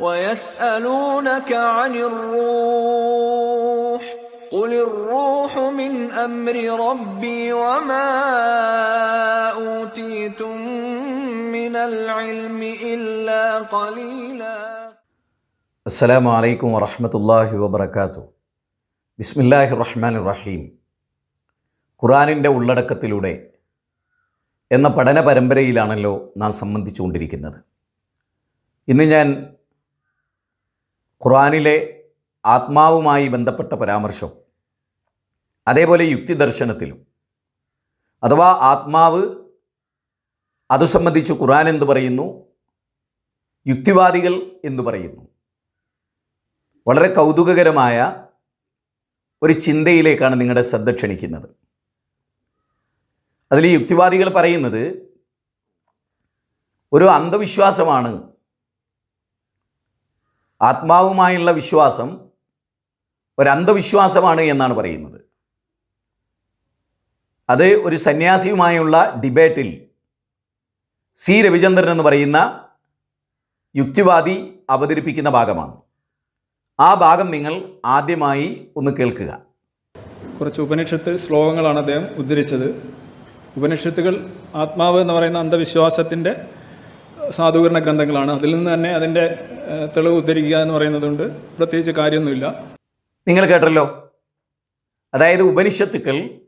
ويسألونك عن الروح قل الروح من أمر ربي وما أوتيتم من العلم إلا قليلا അസ്സലാമു അലൈക്കും വറഹമത്തല്ലാഹി വബർക്കാത്തു ബിസ്മില്ലാഹി റഹ്മാൻ റഹീം ഖുറാനിൻ്റെ ഉള്ളടക്കത്തിലൂടെ എന്ന പഠന പരമ്പരയിലാണല്ലോ നാം സംബന്ധിച്ചുകൊണ്ടിരിക്കുന്നത് ഇന്ന് ഞാൻ ഖുറാനിലെ ആത്മാവുമായി ബന്ധപ്പെട്ട പരാമർശം. അതേപോലെ യുക്തി ദർശനത്തിലും അഥവാ ആത്മാവ് അതു സംബന്ധിച്ച് ഖുറാൻ എന്തു പറയുന്നു? യുക്തിവാദികൾ എന്ന് പറയുന്നു. വളരെ കൗതുകകരമായ ഒരു ചിന്തയിലേക്കാണ് നിങ്ങളുടെ ശ്രദ്ധ ക്ഷണിക്കുന്നത്. അതിൽ യുക്തിവാദികൾ പറയുന്നത് ഒരു അന്ധവിശ്വാസമാണ് ആത്മാവുമായുള്ള വിശ്വാസം ഒരു അന്ധവിശ്വാസമാണ് എന്നാണ് പറയുന്നത്. അത് ഒരു സന്യാസിയുമായുള്ള ഡിബേറ്റിൽ സി രവിചന്ദ്രൻ എന്ന് പറയുന്ന യുക്തിവാദി അവതരിപ്പിക്കുന്ന ഭാഗമാണ്. ആ ഭാഗം നിങ്ങൾ ആദ്യമായി ഒന്ന് കേൾക്കുക. കുറച്ച് ഉപനിഷത്ത് ശ്ലോകങ്ങളാണ് അദ്ദേഹം ഉദ്ധരിച്ചത്. ഉപനിഷത്തുകൾ ആത്മാവ് എന്ന് പറയുന്ന അന്ധവിശ്വാസത്തിന്റെ സാധൂകരണ ഗ്രന്ഥങ്ങളാണ്. അതിൽ നിന്ന് തന്നെ അതിന്റെ തെളിവ് ഉദ്ധരിക്കുക എന്ന് പറയുന്നതുകൊണ്ട് പ്രത്യേകിച്ച് കാര്യമൊന്നുമില്ല. നിങ്ങൾ കേട്ടല്ലോ. അതായത് ഉപനിഷത്തുക്കൾ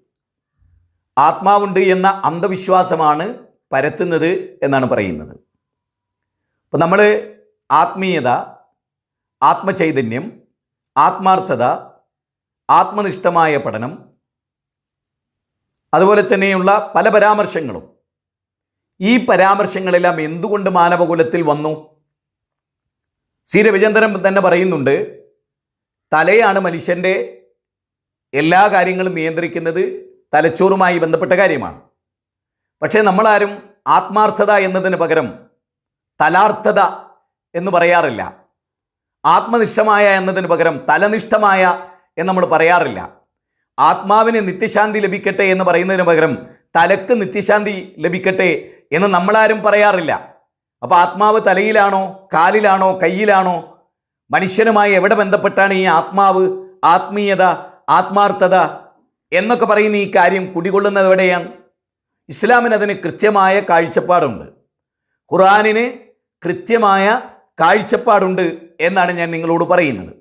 ആത്മാവുണ്ട് എന്ന അന്ധവിശ്വാസമാണ് പരത്തുന്നത് എന്നാണ് പറയുന്നത്. അപ്പം നമ്മൾ ആത്മീയത ആത്മചൈതന്യം ആത്മാർത്ഥത ആത്മനിഷ്ഠമായ പഠനം അതുപോലെ തന്നെയുള്ള പല പരാമർശങ്ങളും ഈ പരാമർശങ്ങളെല്ലാം എന്തുകൊണ്ട് മാനവകുലത്തിൽ വന്നു? സി. രവിചന്ദ്രൻ തന്നെ പറയുന്നുണ്ട് തലയാണ് മനുഷ്യന്റെ എല്ലാ കാര്യങ്ങളും നിയന്ത്രിക്കുന്നത് തലച്ചോറുമായി ബന്ധപ്പെട്ട കാര്യമാണ്. പക്ഷേ നമ്മളാരും ആത്മാർത്ഥത എന്നതിന് പകരം തലാർത്ഥത എന്ന് പറയാറില്ല. ആത്മനിഷ്ഠമായ എന്നതിന് പകരം തലനിഷ്ഠമായ എന്ന് നമ്മൾ പറയാറില്ല. ആത്മാവിന് നിത്യശാന്തി ലഭിക്കട്ടെ എന്ന് പറയുന്നതിന് പകരം തലക്ക് നിത്യശാന്തി ലഭിക്കട്ടെ എന്ന് നമ്മളാരും പറയാറില്ല. അപ്പോൾ ആത്മാവ് തലയിലാണോ കാലിലാണോ കയ്യിലാണോ മനുഷ്യനുമായി എവിടെ ബന്ധപ്പെട്ടാണ് ഈ ആത്മാവ് ആത്മീയത ആത്മാർത്ഥത എന്നൊക്കെ പറയുന്ന ഈ കാര്യം കുടികൊള്ളുന്നത് എവിടെയാണ്? ഇസ്ലാമിന് അതിന് കൃത്യമായ കാഴ്ചപ്പാടുണ്ട്. ഖുറാനിന് കൃത്യമായ കാഴ്ചപ്പാടുണ്ട് എന്നാണ് ഞാൻ നിങ്ങളോട് പറയുന്നത്.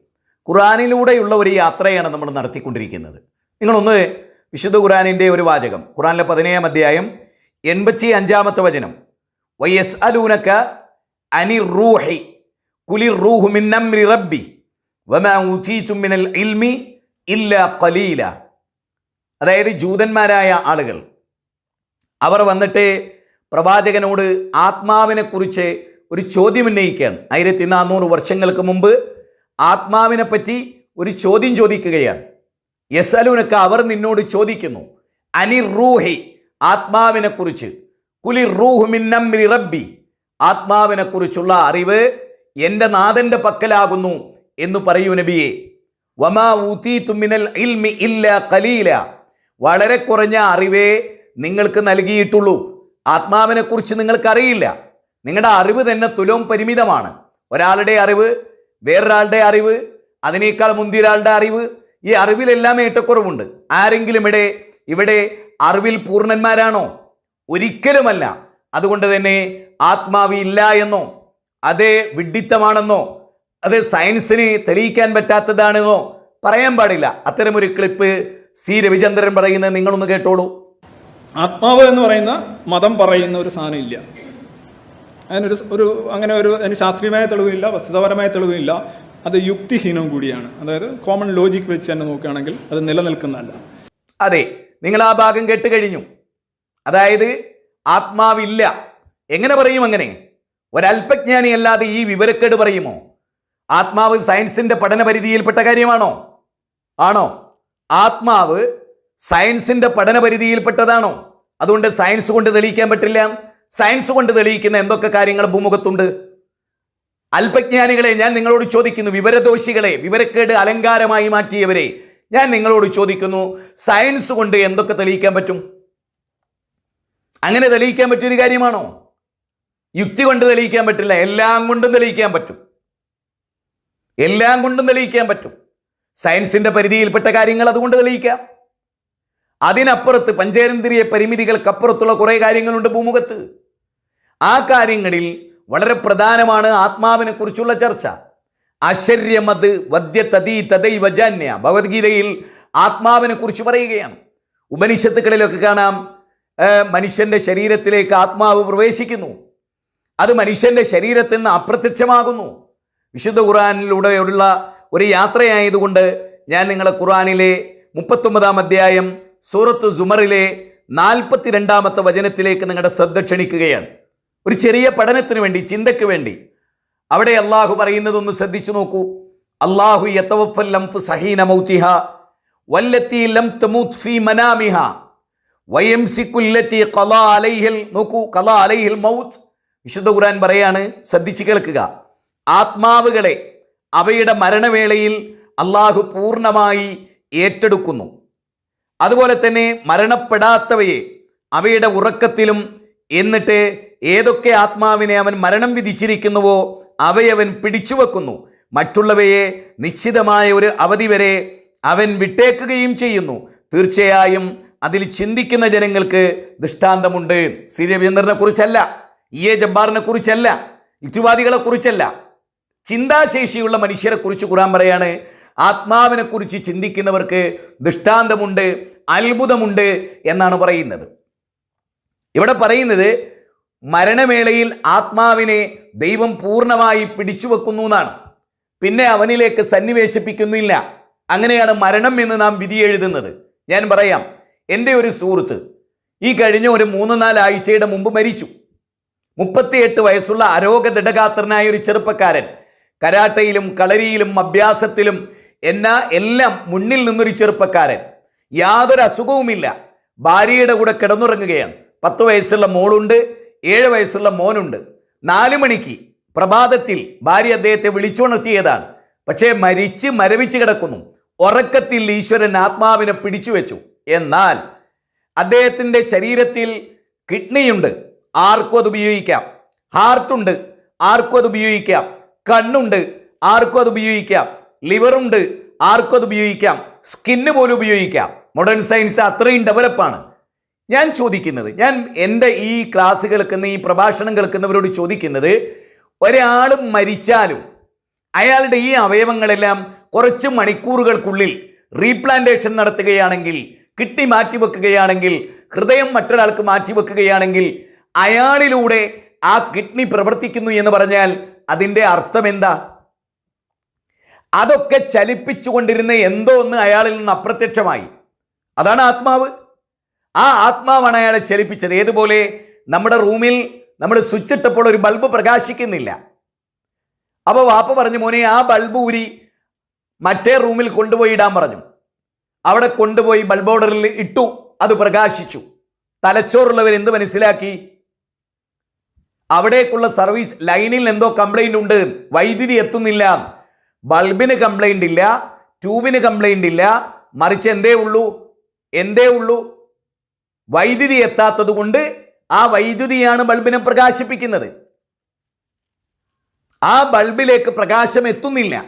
ഖുറാനിലൂടെയുള്ള ഒരു യാത്രയാണ് നമ്മൾ നടത്തിക്കൊണ്ടിരിക്കുന്നത്. നിങ്ങളൊന്ന് വിശുദ്ധ ഖുറാനിന്റെ ഒരു വാചകം. ഖുറാനിലെ പതിനേഴാം അധ്യായം എൺപത്തി അഞ്ചാമത്തെ വചനം. വയസ് അലൂനക്ക അനി റൂഹി കുലി റൂഹു മിന്നംരി റബ്ബി വമാ ഊതീതും മിനൽ ഇൽമി ഇല്ല കലീല അതായത് ജൂതന്മാരായ ആളുകൾ അവർ വന്നിട്ട് പ്രവാചകനോട് ആത്മാവിനെക്കുറിച്ച് ഒരു ചോദ്യം ഉന്നയിക്കുകയാണ്. ആയിരത്തി നാനൂറ് വർഷങ്ങൾക്ക് മുമ്പ് ആത്മാവിനെ പറ്റി ഒരു ചോദ്യം ചോദിക്കുകയാണ്. യസലൂനൊക്കെ അവർ നിന്നോട് ചോദിക്കുന്നു അനിർ റൂഹി ആത്മാവിനെക്കുറിച്ച്. കുലി റൂഹു മിന്നംരി റബ്ബി. ആത്മാവിനെക്കുറിച്ചുള്ള അറിവ് എന്റെ നാഥന്റെ പക്കലാകുന്നു എന്ന് പറയൂ നബിയെ. വമാ ഊത്തി തുമ്മിനൽ ഇൽമി ഇല്ല കലീല വളരെ കുറഞ്ഞ അറിവേ നിങ്ങൾക്ക് നൽകിയിട്ടുള്ളൂ. ആത്മാവിനെക്കുറിച്ച് നിങ്ങൾക്കറിയില്ല. നിങ്ങളുടെ അറിവ് തന്നെ തുലവും പരിമിതമാണ്. ഒരാളുടെ അറിവ് വേറൊരാളുടെ അറിവ് അതിനേക്കാൾ മുന്തിയൊരാളുടെ അറിവ് ഈ അറിവിലെല്ലാം ഏറ്റക്കുറവുണ്ട്. ആരെങ്കിലും ഇവിടെ ഇവിടെ അറിവിൽ പൂർണന്മാരാണോ? ഒരിക്കലുമല്ല. അതുകൊണ്ട് തന്നെ ആത്മാവ് ഇല്ല എന്നോ അത് വിഡിത്തമാണെന്നോ അത് സയൻസിന് തെളിയിക്കാൻ പറ്റാത്തതാണെന്നോ പറയാൻ പാടില്ല. അത്തരമൊരു ക്ലിപ്പ് സി. രവിചന്ദ്രൻ പറയുന്നത് നിങ്ങളൊന്ന് കേട്ടോളൂ. ആത്മാവ് എന്ന് പറയുന്ന മതം പറയുന്ന ഒരു സാധനം ഇല്ല. അതിനൊരു ഒരു അങ്ങനെ ഒരു അതിന് ശാസ്ത്രീയമായ തെളിവില്ല വസ്തുതാപരമായ തെളിവില്ല. അത് യുക്തിഹീനം കൂടിയാണ്. അതായത് കോമൺ ലോജിക് വെച്ച് തന്നെ നോക്കുകയാണെങ്കിൽ അത് നിലനിൽക്കുന്നതല്ല. അതെ. നിങ്ങൾ ആ ഭാഗം കേട്ട് കഴിഞ്ഞു. അതായത് ആത്മാവില്ല. എങ്ങനെ പറയും അങ്ങനെ? ഒരല്പജ്ഞാനി അല്ലാതെ ഈ വിവരക്കേട് പറയുമോ? ആത്മാവ് സയൻസിന്റെ പഠന പരിധിയിൽപ്പെട്ട കാര്യമാണോ? ആണോ? ആത്മാവ് സയൻസിന്റെ പഠന പരിധിയിൽപ്പെട്ടതാണോ അതുകൊണ്ട് സയൻസ് കൊണ്ട് തെളിയിക്കാൻ പറ്റില്ല. സയൻസ് കൊണ്ട് തെളിയിക്കുന്ന എന്തൊക്കെ കാര്യങ്ങൾ ഭൂമുഖത്തുണ്ട്? അല്പജ്ഞാനികളെ ഞാൻ നിങ്ങളോട് ചോദിക്കുന്നു. വിവരദോഷികളെ വിവരക്കേട് അലങ്കാരമായി മാറ്റിയവരെ ഞാൻ നിങ്ങളോട് ചോദിക്കുന്നു സയൻസ് കൊണ്ട് എന്തൊക്കെ തെളിയിക്കാൻ പറ്റും? അങ്ങനെ തെളിയിക്കാൻ പറ്റിയൊരു കാര്യമാണോ? യുക്തി കൊണ്ട് തെളിയിക്കാൻ പറ്റില്ല എല്ലാം കൊണ്ടും തെളിയിക്കാൻ പറ്റും. എല്ലാം കൊണ്ടും തെളിയിക്കാൻ പറ്റും. സയൻസിന്റെ പരിധിയിൽപ്പെട്ട കാര്യങ്ങൾ അതുകൊണ്ട് തെളിയിക്കാം. അതിനപ്പുറത്ത് പഞ്ചേന്ദ്രിയ പരിമിതികൾക്കപ്പുറത്തുള്ള കുറേ കാര്യങ്ങളുണ്ട് ഭൂമുഖത്ത്. ആ കാര്യങ്ങളിൽ വളരെ പ്രധാനമാണ് ആത്മാവിനെ കുറിച്ചുള്ള ചർച്ച. ആശ്ചര്യമത് വദ്യതീ തദൈ വജാന്യ ഭഗവത്ഗീതയിൽ ആത്മാവിനെ കുറിച്ച് പറയുകയാണ്. ഉപനിഷത്തുക്കളിലൊക്കെ കാണാം മനുഷ്യന്റെ ശരീരത്തിലേക്ക് ആത്മാവ് പ്രവേശിക്കുന്നു. അത് മനുഷ്യന്റെ ശരീരത്തിൽ നിന്ന് അപ്രത്യക്ഷമാകുന്നു. വിശുദ്ധ ഖുറാനിലൂടെയുള്ള ഒരു യാത്രയായതുകൊണ്ട് ഞാൻ നിങ്ങളെ ഖുറാനിലെ മുപ്പത്തൊമ്പതാം അധ്യായം സൂറത്ത് സുമറിലെ നാൽപ്പത്തിരണ്ടാമത്തെ വചനത്തിലേക്ക് നിങ്ങളുടെ ശ്രദ്ധ ക്ഷണിക്കുകയാണ്. ഒരു ചെറിയ പഠനത്തിന് വേണ്ടി ചിന്തയ്ക്ക് വേണ്ടി. അവിടെ അള്ളാഹു പറയുന്നതൊന്ന് ശ്രദ്ധിച്ചു നോക്കൂ. അള്ളാഹു യത്തവഫല്ലംഫ് ലംഫ് സഹീന മൗത്തിഹ വല്ലത്തി ലം തമൂത് ഫി മനാമിഹ വയംസിക്കുല്ലത്തി ഖലാ അലൈഹിൽ നോക്കൂ ഖലാ അലൈഹിൽ മൗത്ത്. വിശുദ്ധ ഖുർആൻ പറയാണ് ശ്രദ്ധിച്ചു കേൾക്കുക. ആത്മാവുകളെ അവയുടെ മരണവേളയിൽ അള്ളാഹു പൂർണമായി ഏറ്റെടുക്കുന്നു. അതുപോലെ തന്നെ മരണപ്പെടാത്തവയെ അവയുടെ ഉറക്കത്തിലും എന്നിട്ട് ഏതൊക്കെ ആത്മാവിനെ അവൻ മരണം വിധിച്ചിരിക്കുന്നുവോ അവയവൻ പിടിച്ചുവെക്കുന്നു. മറ്റുള്ളവയെ നിശ്ചിതമായ ഒരു അവധി വരെ അവൻ വിട്ടേക്കുകയും ചെയ്യുന്നു. തീർച്ചയായും അതിൽ ചിന്തിക്കുന്ന ജനങ്ങൾക്ക് ദൃഷ്ടാന്തമുണ്ട്. സി രവീന്ദ്രനെ കുറിച്ചല്ല ഇ എ ജബ്ബാറിനെ കുറിച്ചല്ല യുക്തിവാദികളെ കുറിച്ചല്ല. ചിന്താശേഷിയുള്ള മനുഷ്യരെ കുറിച്ച് കുറാൻ പറയാണ് ആത്മാവിനെക്കുറിച്ച് ചിന്തിക്കുന്നവർക്ക് ദൃഷ്ടാന്തമുണ്ട് അത്ഭുതമുണ്ട് എന്നാണ് പറയുന്നത്. ഇവിടെ പറയുന്നത് മരണവേളയിൽ ആത്മാവിനെ ദൈവം പൂർണമായി പിടിച്ചു വെക്കുന്നു എന്നാണ്. പിന്നെ അവനിലേക്ക് സന്നിവേശിപ്പിക്കുന്നില്ല. അങ്ങനെയാണ് മരണം എന്ന് നാം വിധി എഴുതുന്നത്. ഞാൻ പറയാം എന്റെ ഒരു സുഹൃത്ത് ഈ കഴിഞ്ഞ ഒരു മൂന്ന് നാല് ആഴ്ചയുടെ മുമ്പ് മരിച്ചു. മുപ്പത്തിയെട്ട് വയസ്സുള്ള അരോഗദൃഢഗാത്രനായ ഒരു ചെറുപ്പക്കാരൻ കരാട്ടയിലും കളരിയിലും അഭ്യാസത്തിലും എന്നാ എല്ലാം മുന്നിൽ നിന്നൊരു ചെറുപ്പക്കാരൻ. യാതൊരു അസുഖവുമില്ല. ഭാര്യയുടെ കൂടെ കിടന്നുറങ്ങുകയാണ്. പത്ത് വയസ്സുള്ള മോളുണ്ട്. ഏഴ് വയസ്സുള്ള മോനുണ്ട്. നാല് മണിക്ക് പ്രഭാതത്തിൽ ഭാര്യ അദ്ദേഹത്തെ വിളിച്ചുണർത്തിയതാണ്. പക്ഷേ മരിച്ച് മരവിച്ച് കിടക്കുന്നു. ഉറക്കത്തിൽ ഈശ്വരൻ ആത്മാവിനെ പിടിച്ചു വെച്ചു എന്നാൽ അദ്ദേഹത്തിന്റെ ശരീരത്തിൽ കിഡ്നിയുണ്ട്. ആർക്കും അത് ഉപയോഗിക്കാം? ഹാർട്ടുണ്ട്. ആർക്കും അത് ഉപയോഗിക്കാം? കണ്ണുണ്ട്. ആർക്കും അത് ഉപയോഗിക്കാം? ലിവറുണ്ട്. ആർക്കും അത് ഉപയോഗിക്കാം? സ്കിന്ന് പോലും ഉപയോഗിക്കാം. മോഡേൺ സയൻസ് അത്രയും ഡെവലപ്പാണ്. ഞാൻ ചോദിക്കുന്നത് ഞാൻ എന്റെ ഈ ക്ലാസ് കേൾക്കുന്ന ഈ പ്രഭാഷണം കേൾക്കുന്നവരോട് ചോദിക്കുന്നത് ഒരാൾ മരിച്ചാലും അയാളുടെ ഈ അവയവങ്ങളെല്ലാം കുറച്ച് മണിക്കൂറുകൾക്കുള്ളിൽ റീപ്ലാന്റേഷൻ നടത്തുകയാണെങ്കിൽ കിഡ്നി മാറ്റിവെക്കുകയാണെങ്കിൽ ഹൃദയം മറ്റൊരാൾക്ക് മാറ്റിവെക്കുകയാണെങ്കിൽ അയാളിലൂടെ ആ കിഡ്നി പ്രവർത്തിക്കുന്നു എന്ന് പറഞ്ഞാൽ അതിന്റെ അർത്ഥം എന്താ? അതൊക്കെ ചലിപ്പിച്ചുകൊണ്ടിരുന്ന എന്തോ ഒന്ന് അയാളിൽ നിന്ന് അപ്രത്യക്ഷമായി. അതാണ് ആത്മാവ്. ആ ആത്മാവാണ് അയാളെ ചലിപ്പിച്ചത്. ഏതുപോലെ നമ്മുടെ റൂമിൽ നമ്മൾ സ്വിച്ച് ഇട്ടപ്പോൾ ഒരു ബൾബ് പ്രകാശിക്കുന്നില്ല. അപ്പോൾ വാപ്പ പറഞ്ഞു മോനെ ആ ബൾബ് ഊരി മറ്റേ റൂമിൽ കൊണ്ടുപോയി ഇടാൻ പറഞ്ഞു. അവിടെ കൊണ്ടുപോയി ബൾബ് ഓർഡറിൽ ഇട്ടു അത് പ്രകാശിച്ചു. തലച്ചോറുള്ളവർ എന്ത് മനസ്സിലാക്കി? അവിടേക്കുള്ള സർവീസ് ലൈനിൽ എന്തോ കംപ്ലൈന്റ് ഉണ്ട്. വൈദ്യുതി എത്തുന്നില്ല. ബൾബിന് കംപ്ലൈന്റ് ഇല്ല. ട്യൂബിന് കംപ്ലൈന്റ് ഇല്ല. മറിച്ച് എന്തേ ഉള്ളൂ? എന്തേ ഉള്ളൂ? വൈദ്യുതി എത്താത്തത് കൊണ്ട് ആ വൈദ്യുതിയാണ് ബൾബിനെ പ്രകാശിപ്പിക്കുന്നത്. ആ ബൾബിലേക്ക് പ്രകാശം എത്തുന്നില്ല.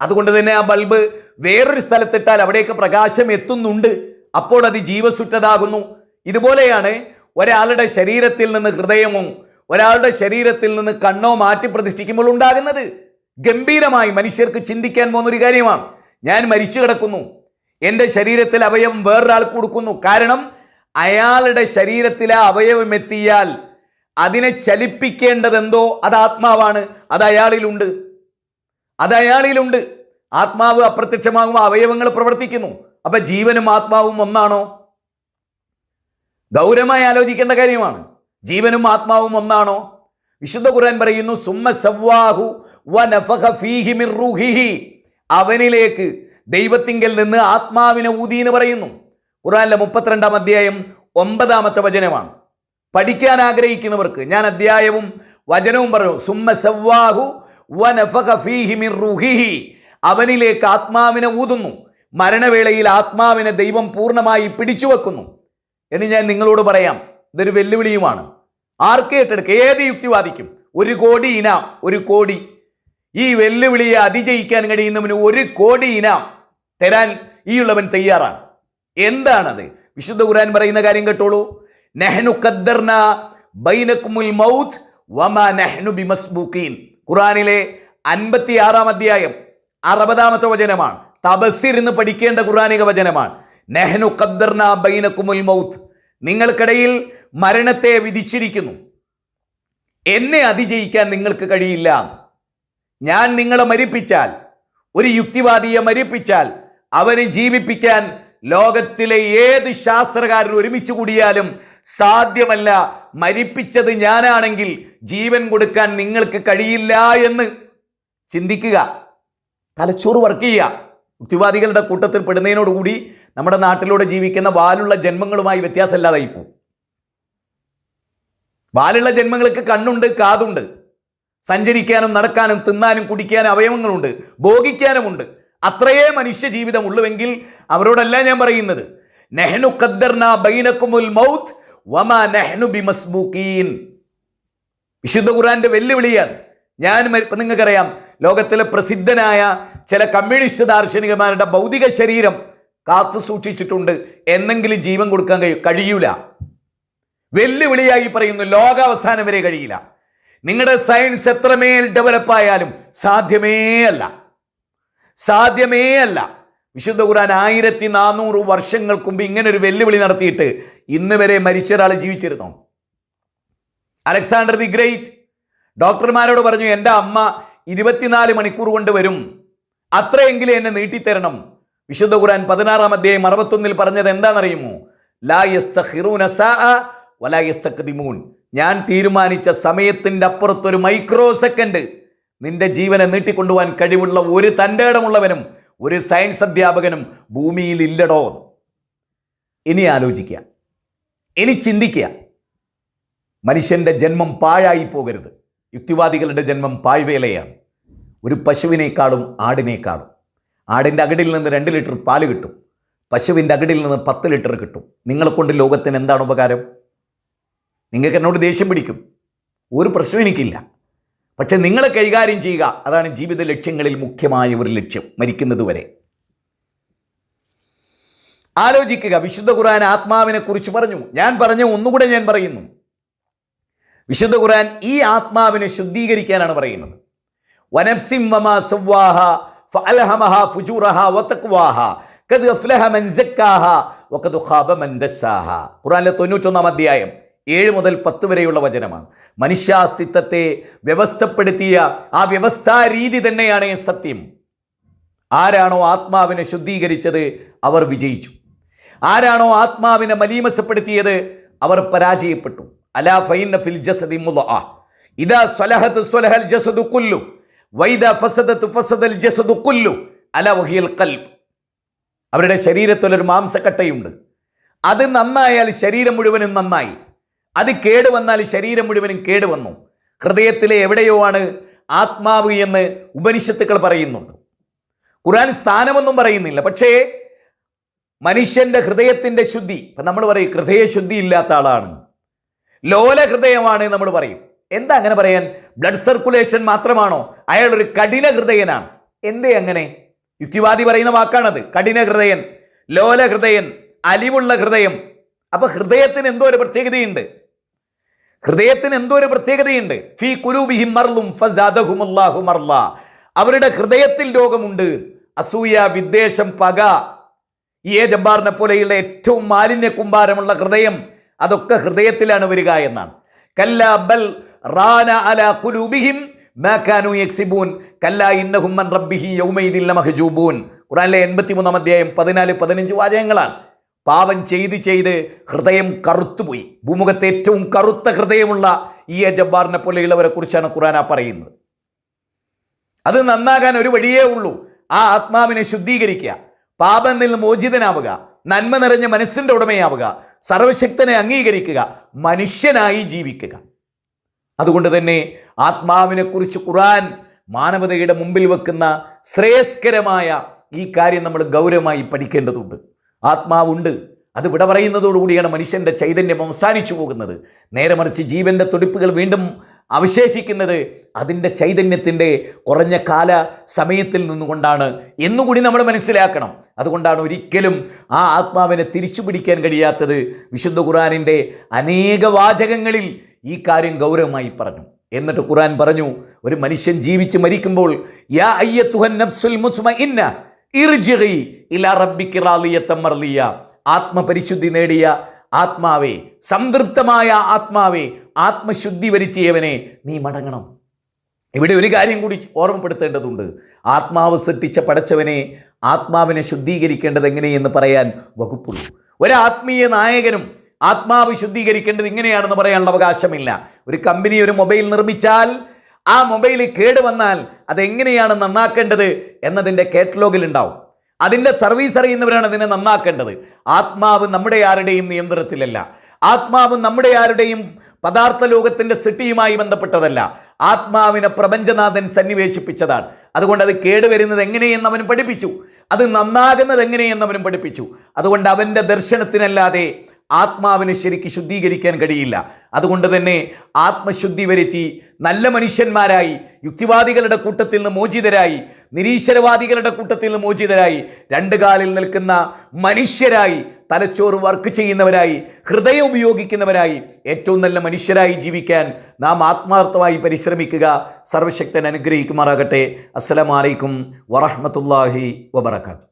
അതുകൊണ്ട് തന്നെ ആ ബൾബ് വേറൊരു സ്ഥലത്തിട്ടാൽ അവിടേക്ക് പ്രകാശം എത്തുന്നുണ്ട്. അപ്പോൾ അത് ജീവസുറ്റതാകുന്നു. ഇതുപോലെയാണ് ഒരാളുടെ ശരീരത്തിൽ നിന്ന് ഹൃദയമോ ഒരാളുടെ ശരീരത്തിൽ നിന്ന് കണ്ണോ മാറ്റി പ്രതിഷ്ഠിക്കുമ്പോൾ ഉണ്ടാകുന്നത്. ഗംഭീരമായി മനുഷ്യർക്ക് ചിന്തിക്കാൻ പോകുന്നൊരു കാര്യമാണ്. ഞാൻ മരിച്ചു കിടക്കുന്നു. എന്റെ ശരീരത്തിൽ അവയവം വേറൊരാൾക്ക് കൊടുക്കുന്നു. കാരണം അയാളുടെ ശരീരത്തിലെ അവയവം എത്തിയാൽ അതിനെ ചലിപ്പിക്കേണ്ടതെന്തോ അത് ആത്മാവാണ്. അത് അയാളിലുണ്ട്. അത് അയാളിലുണ്ട്. ആത്മാവ് അപ്രത്യക്ഷമാകുമ്പോൾ അവയവങ്ങൾ പ്രവർത്തിക്കുന്നു. അപ്പൊ ജീവനും ആത്മാവും ഒന്നാണോ? ഗൗരവമായി ആലോചിക്കേണ്ട കാര്യമാണ്. ജീവനും ആത്മാവും ഒന്നാണോ? വിശുദ്ധ ഖുർആൻ പറയുന്നു സുമ്മ സവ്വാഹു അവനിലേക്ക് ദൈവത്തിങ്കൽ നിന്ന് ആത്മാവിനെ ഊതി എന്ന് പറയുന്നു. ഖുർആനിലെ മുപ്പത്തിരണ്ടാം അധ്യായം ഒമ്പതാമത്തെ വചനമാണ്. പഠിക്കാൻ ആഗ്രഹിക്കുന്നവർക്ക് ഞാൻ അധ്യായവും വചനവും പറഞ്ഞു. സുമ്മ സവ്വാഹു റൂഹിഹി. അവനിലേക്ക് ആത്മാവിനെ ഊതുന്നു. മരണവേളയിൽ ആത്മാവിനെ ദൈവം പൂർണമായി പിടിച്ചു വെക്കുന്നു എന്ന് ഞാൻ നിങ്ങളോട് പറയാം ഇതൊരു വെല്ലുവിളിയുമാണ്. ആർക്ക് ഏറ്റെടുക്കുക ഏത് യുക്തിവാദിക്കും? ഒരു കോടി ഇനാം ഒരു കോടി. ഈ വെല്ലുവിളിയെ അതിജയിക്കാൻ കഴിയുന്നവന് ഒരു കോടി ഇനാം തരാൻ ഈ ഉള്ളവൻ തയ്യാറാണ്. എന്താണത്? വിശുദ്ധ ഖുരാൻ പറയുന്ന കാര്യം കേട്ടോളൂ. നെഹ്നു കദ്ദർന ബൈനക്കുമുൽ മൗത്ത് വമാ നെഹ്നു ബിമസ്ബൂക്കീൻ ഖുർആനിലെ അൻപത്തി ആറാം അധ്യായം അറുപതാമത്തെ വചനമാണ്. തപസ്സിരുന്ന് പഠിക്കേണ്ട ഖുറാനിക വചനമാണ്. നെഹ്നു കദ്ദർന ബൈനക്കുമുൽ മൗത്ത്. നിങ്ങൾക്കിടയിൽ മരണത്തെ വിധിച്ചിരിക്കുന്നു. എന്നെ അതിജയിക്കാൻ നിങ്ങൾക്ക് കഴിയില്ല. ഞാൻ നിങ്ങളെ മരിപ്പിച്ചാൽ ഒരു യുക്തിവാദിയെ മരിപ്പിച്ചാൽ അവനെ ജീവിപ്പിക്കാൻ ലോകത്തിലെ ഏത് ശാസ്ത്രകാരൻ ഒരുമിച്ച് കൂടിയാലും സാധ്യമല്ല മരിപ്പിച്ചത് ഞാനാണെങ്കിൽ ജീവൻ കൊടുക്കാൻ നിങ്ങൾക്ക് കഴിയില്ല എന്ന് ചിന്തിക്കുക. തലച്ചോറ് വർക്ക് ചെയ്യുക. യുക്തിവാദികളുടെ കൂട്ടത്തിൽ പെടുന്നതിനോടുകൂടി നമ്മുടെ നാട്ടിലൂടെ ജീവിക്കുന്ന വാലുള്ള ജന്മങ്ങളുമായി വ്യത്യാസമില്ലാതായി പോകും. വാലുള്ള ജന്മങ്ങൾക്ക് കണ്ണുണ്ട് കാതുണ്ട്. സഞ്ചരിക്കാനും നടക്കാനും തിന്നാനും കുടിക്കാനും അവയവങ്ങളുണ്ട് ഭോഗിക്കാനുമുണ്ട്. അത്രയേ മനുഷ്യ ജീവിതം ഉള്ളുവെങ്കിൽ അവരോടല്ല ഞാൻ പറയുന്നത്. നെഹ്നു ബൈനക്കുമുൽ മൗത്ത് വമാ നെഹ്നു ബിമസ്ബൂക്കീൻ വിശുദ്ധ ഖുറാന്റെ വെല്ലുവിളിയാണ്. ഞാൻ ഇപ്പൊ നിങ്ങൾക്കറിയാം ലോകത്തിലെ പ്രസിദ്ധനായ ചില കമ്മ്യൂണിസ്റ്റ് ദാർശനികമാരുടെ ഭൗതിക ശരീരം കാത്തു സൂക്ഷിച്ചിട്ടുണ്ട്. എന്നെങ്കിലും ജീവൻ കൊടുക്കാൻ കഴിയും കഴിയൂല. വെല്ലുവിളിയായി പറയുന്നു ലോകാവസാനം വരെ കഴിയില്ല. നിങ്ങളുടെ സയൻസ് എത്രമേൽ ഡെവലപ്പായാലും സാധ്യമേ അല്ല. സാധ്യമേ അല്ല. വിശുദ്ധ ഖുർആൻ ആയിരത്തി നാനൂറ് വർഷങ്ങൾക്ക് മുമ്പ് ഇങ്ങനെ ഒരു വെല്ലുവിളി നടത്തിയിട്ട് ഇന്ന് വരെ മരിച്ച ഒരാൾ ജീവിച്ചിരുന്നു? Alexander the great. ഡോക്ടർമാരോട് പറഞ്ഞു എന്റെ അമ്മ ഇരുപത്തിനാല് മണിക്കൂർ കൊണ്ട് വരും. അത്രയെങ്കിലും എന്നെ നീട്ടിത്തരണം. വിശുദ്ധ ഖുർആൻ പതിനാറാം അധ്യായം അറുപത്തൊന്നിൽ പറഞ്ഞത് എന്താണെന്നറിയുമോ? ലാ വലാ ഞാൻ തീരുമാനിച്ച സമയത്തിന്റെ അപ്പുറത്തൊരു മൈക്രോ സെക്കൻഡ്. നിന്റെ ജീവനെ നീട്ടിക്കൊണ്ടുപോകാൻ കഴിവുള്ള ഒരു തന്റെ ഇടമുള്ളവനും ഒരു സയൻസ് അധ്യാപകനും ഭൂമിയിൽ ഇല്ലടോ ഇനി ആലോചിക്കുക. ഇനി ചിന്തിക്കുക. മനുഷ്യന്റെ ജന്മം പാഴായി പോകരുത്. യുക്തിവാദികളുടെ ജന്മം പാഴ്വേലയാണ്. ഒരു പശുവിനേക്കാളും ആടിനേക്കാളും. ആടിന്റെ അകടിൽ നിന്ന് രണ്ട് ലിറ്റർ പാൽ കിട്ടും. പശുവിന്റെ അകടിൽ നിന്ന് പത്ത് ലിറ്റർ കിട്ടും. നിങ്ങളെ കൊണ്ട് ലോകത്തിന് എന്താണ് ഉപകാരം? നിങ്ങൾക്ക് എന്നോട് ദേഷ്യം പിടിക്കും. ഒരു പ്രശ്നം എനിക്കില്ല. പക്ഷെ നിങ്ങളെ കൈകാര്യം ചെയ്യുക. അതാണ് ജീവിത ലക്ഷ്യങ്ങളിൽ മുഖ്യമായ ഒരു ലക്ഷ്യം. മരിക്കുന്നതുവരെ ആലോചിക്കുക. വിശുദ്ധ ഖുർആൻ ആത്മാവിനെ കുറിച്ച് പറഞ്ഞു. ഞാൻ പറഞ്ഞ ഒന്നുകൂടെ ഞാൻ പറയുന്നു. വിശുദ്ധ ഖുർആൻ ഈ ആത്മാവിനെ ശുദ്ധീകരിക്കാനാണ് പറയുന്നത്. വനഫ്സിം വമാ സവ്വാഹ ഫഅൽഹമഹ ഫുജൂറഹ വതഖ്വാഹ ഖദ് അഫ്ലഹ മൻ സക്കാഹ വഖദ് ഖാബ മൻ ദസ്സാഹ ഖുർആനിലെ തൊണ്ണൂറ്റൊന്നാം അധ്യായം. ഏഴ് മുതൽ പത്ത് വരെയുള്ള വചനമാണ്. മനുഷ്യാസ്തിത്വത്തെ വ്യവസ്ഥപ്പെടുത്തിയ ആ വ്യവസ്ഥാ രീതി തന്നെയാണ് സത്യം. ആരാണോ ആത്മാവിനെ ശുദ്ധീകരിച്ചത് അവർ വിജയിച്ചു. ആരാണോ ആത്മാവിനെ മലീമസപ്പെടുത്തിയത് അവർ പരാജയപ്പെട്ടു. അലാ ഫൈന ഫിൽ ജസദി ഇദാ സ്വലഹത് സ്വലഹൽ ജസദു കുല്ലു. വൈദ ഫസദത്ത് ഫസദൽ ജസദു കുല്ലു. അല വഹിയൽ ഖൽബ്. അവരുടെ ശരീരത്തിലൊരു മാംസക്കട്ടയുണ്ട്. അത് നന്നായാൽ ശരീരം മുഴുവനും നന്നായി. അത് കേടുവന്നാൽ ശരീരം മുഴുവനും കേടുവന്നു ഹൃദയത്തിലെ എവിടെയോ ആണ് ആത്മാവ് എന്ന് ഉപനിഷത്തുക്കൾ പറയുന്നുണ്ട്. ഖുറാൻ സ്ഥാനമൊന്നും പറയുന്നില്ല. പക്ഷേ മനുഷ്യന്റെ ഹൃദയത്തിന്റെ ശുദ്ധി ഇപ്പം നമ്മൾ പറയും ഹൃദയശുദ്ധി ഇല്ലാത്ത ആളാണ്. ലോല ഹൃദയമാണ് നമ്മൾ പറയും. എന്താ അങ്ങനെ പറയാൻ? ബ്ലഡ് സർക്കുലേഷൻ മാത്രമാണോ? അയാൾ ഒരു കഠിന ഹൃദയനാണ്. എന്തേ അങ്ങനെ? യുക്തിവാദി പറയുന്ന വാക്കാണത്. കഠിന ഹൃദയൻ ലോല ഹൃദയൻ അലിവുള്ള ഹൃദയം. അപ്പോൾ ഹൃദയത്തിന് എന്തോ ഒരു പ്രത്യേകതയുണ്ട്. ഹൃദയത്തിന് എന്തോ ഒരു പ്രത്യേകതയുണ്ട്? ഫീ കുലൂബിഹിം മർലും ഫസാദഹുമുല്ലാഹു മർല അവരുടെ ഹൃദയത്തിൽ രോഗമുണ്ട്. അസൂയ വിദ്വേഷം പക. ഈ എ ജബ്ബാറിനെ പോലെയുള്ള ഏറ്റവും മാലിന്യ കുമ്പാരമുള്ള ഹൃദയം അതൊക്കെ ഹൃദയത്തിലാണ് വരിക എന്നാണ്. കല്ല ബൽ റാന അല കുലൂബിഹിം മാ കാനൂ യക്സിബൂൻ. കല്ല ഇന്നഹും മൻ റബ്ബിഹി മഹജൂബൂൻ ഖുറാനിലെ ഖുർആനിലെ എൺപത്തിമൂന്നാം അധ്യായം പതിനാല് പതിനഞ്ച് വാചകങ്ങളാണ്. പാപം ചെയ്ത് ചെയ്ത് ഹൃദയം കറുത്തുപോയി. ഭൂമുഖത്തെ ഏറ്റവും കറുത്ത ഹൃദയമുള്ള ഈ ജബ്ബാറിനെ പോലെയുള്ളവരെ കുറിച്ചാണ് ഖുറാന പറയുന്നത്. അത് നന്നാകാൻ ഒരു വഴിയേ ഉള്ളൂ. ആ ആത്മാവിനെ ശുദ്ധീകരിക്കുക പാപം നിന്ന് മോചിതനാവുക നന്മ നിറഞ്ഞ മനസ്സിന്റെ ഉടമയാവുക സർവശക്തനെ അംഗീകരിക്കുക മനുഷ്യനായി ജീവിക്കുക. അതുകൊണ്ട് തന്നെ ആത്മാവിനെക്കുറിച്ച് ഖുറാൻ മാനവതയുടെ മുമ്പിൽ വെക്കുന്ന ശ്രേയസ്കരമായ ഈ കാര്യം നമ്മൾ ഗൗരവമായി പഠിക്കേണ്ടതുണ്ട്. ആത്മാവുണ്ട്. അത് വിട പറയുന്നതോടുകൂടിയാണ് മനുഷ്യന്റെ ചൈതന്യം അവസാനിച്ചു പോകുന്നത്. നേരെ മറിച്ച് ജീവന്റെ തുടിപ്പുകൾ വീണ്ടും അവശേഷിക്കുന്നത് അതിന്റെ ചൈതന്യത്തിന്റെ കുറഞ്ഞ കാല സമയത്തിൽ നിന്നുകൊണ്ടാണ് എന്നുകൂടി നമ്മൾ മനസ്സിലാക്കണം. അതുകൊണ്ടാണ് ഒരിക്കലും ആ ആത്മാവിനെ തിരിച്ചു പിടിക്കാൻ കഴിയാത്തത് വിശുദ്ധ ഖുറാനിന്റെ അനേക വാചകങ്ങളിൽ ഈ കാര്യം ഗൗരവമായി പറഞ്ഞു. എന്നിട്ട് ഖുറാൻ പറഞ്ഞു ഒരു മനുഷ്യൻ ജീവിച്ച് മരിക്കുമ്പോൾ യാ അയ്യത്തുഹൻ നഫ്സുൽ മുസ്മഇന്ന ഇർജിഇ ഇലാ റബ്ബിക്ക് റാളിയത്തൻ മർളിയ ആത്മപരിശുദ്ധി നേടിയ ആത്മാവേ സംതൃപ്തമായ ആത്മാവേ ആത്മശുദ്ധി വരിച്ചിയവനെ നീ മടങ്ങണം. ഇവിടെ ഒരു കാര്യം കൂടി ഓർമ്മപ്പെടുത്തേണ്ടതുണ്ട്. ആത്മാവ് സൃഷ്ടിച്ച പടച്ചവനെ ആത്മാവിനെ ശുദ്ധീകരിക്കേണ്ടത് എങ്ങനെയെന്ന് പറയാൻ വകുപ്പുള്ളൂ. ഒരാത്മീയ നായകനും ആത്മാവ് ശുദ്ധീകരിക്കേണ്ടത് ഇങ്ങനെയാണെന്ന് പറയാനുള്ള അവകാശമില്ല. ഒരു കമ്പനി ഒരു മൊബൈൽ നിർമ്മിച്ചാൽ ആ മൊബൈൽ കേടുവന്നാൽ അതെങ്ങനെയാണ് നന്നാക്കേണ്ടത് എന്നതിന്റെ കാറ്റലോഗിൽ ഉണ്ടാവും അതിന്റെ സർവീസ് അറിയുന്നവരാണ് അതിനെ നന്നാക്കേണ്ടത്. ആത്മാവ് നമ്മുടെ ആരുടെയും നിയന്ത്രണത്തിലല്ല. ആത്മാവ് നമ്മുടെ ആരുടെയും പദാർത്ഥ ലോകത്തിന്റെ സിട്ടിയുമായി ബന്ധപ്പെട്ടതല്ല. ആത്മാവിനെ പ്രപഞ്ചനാഥൻ സന്നിവേശിപ്പിച്ചതാണ്. അതുകൊണ്ട് അത് കേടുവരുന്നത് എങ്ങനെയെന്ന് അവൻ പഠിപ്പിച്ചു. അത് നന്നാകുന്നത് എങ്ങനെയെന്ന് അവനും പഠിപ്പിച്ചു. അതുകൊണ്ട് അവന്റെ ദർശനത്തിനല്ലാതെ ആത്മാവിനെ ശരിക്ക് ശുദ്ധീകരിക്കാൻ കഴിയില്ല. അതുകൊണ്ട് തന്നെ ആത്മശുദ്ധി വരുത്തി നല്ല മനുഷ്യന്മാരായി യുക്തിവാദികളുടെ കൂട്ടത്തിൽ നിന്ന് മോചിതരായി നിരീശ്വരവാദികളുടെ കൂട്ടത്തിൽ നിന്ന് മോചിതരായി രണ്ട് കാലിൽ നിൽക്കുന്ന മനുഷ്യരായി തലച്ചോറ് വർക്ക് ചെയ്യുന്നവരായി ഹൃദയം ഉപയോഗിക്കുന്നവരായി ഏറ്റവും നല്ല മനുഷ്യരായി ജീവിക്കാൻ നാം ആത്മാർത്ഥമായി പരിശ്രമിക്കുക. സർവശക്തൻ അനുഗ്രഹിക്കുമാറാകട്ടെ. അസ്സലാമലൈക്കും വറഹമത്തല്ലാഹി വബർക്കാത്തു